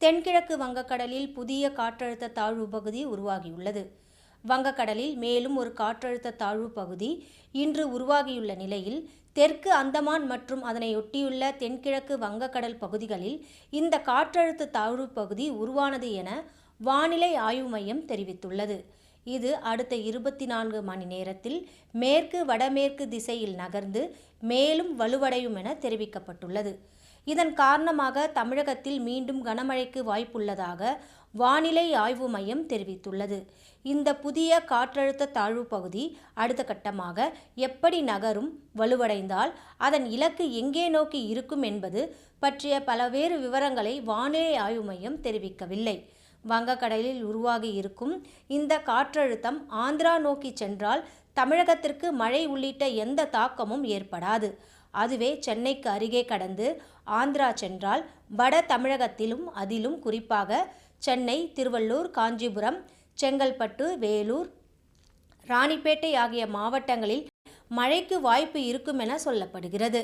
தென்கிழக்கு வங்கக்கடலில் புதிய காற்றழுத்த தாழ்வு பகுதி உருவாகியுள்ளது. வங்கக்கடலில் மேலும் ஒரு காற்றழுத்த தாழ்வு பகுதி இன்று உருவாகியுள்ள நிலையில் தெற்கு அந்தமான் மற்றும் அதனையொட்டியுள்ள தென்கிழக்கு வங்கக்கடல் பகுதிகளில் இந்த காற்றழுத்த தாழ்வு பகுதி உருவானது என வானிலை ஆய்வு மையம் தெரிவித்துள்ளது. இது அடுத்த இருபத்தி நான்கு மணி நேரத்தில் மேற்கு வடமேற்கு திசையில் நகர்ந்து மேலும் வலுவடையும் என தெரிவிக்கப்பட்டுள்ளது. இதன் காரணமாக தமிழகத்தில் மீண்டும் கனமழைக்கு வாய்ப்புள்ளதாக வானிலை ஆய்வு மையம் தெரிவித்துள்ளது. இந்த புதிய காற்றழுத்த தாழ்வு பகுதி அடுத்த கட்டமாக எப்படி நகரும் வலுவடைந்தால் அதன் இலக்கு எங்கே நோக்கி இருக்கும் என்பது பற்றிய பல்வேறு விவரங்களை வானிலை ஆய்வு மையம் தெரிவிக்கவில்லை. வங்கக்கடலில் உருவாகி இருக்கும் இந்த காற்றழுத்தம் ஆந்திரா நோக்கி சென்றால் தமிழகத்திற்கு மழை உள்ளிட்ட எந்த தாக்கமும் ஏற்படாது. அதுவே சென்னைக்கு அருகே கடந்து ஆந்திரா சென்றால் வட தமிழகத்திலும் அதிலும் குறிப்பாக சென்னை திருவள்ளூர் காஞ்சிபுரம் செங்கல்பட்டு வேலூர் ராணிப்பேட்டை ஆகிய மாவட்டங்களில் மழைக்கு வாய்ப்பு இருக்கும் என சொல்லப்படுகிறது.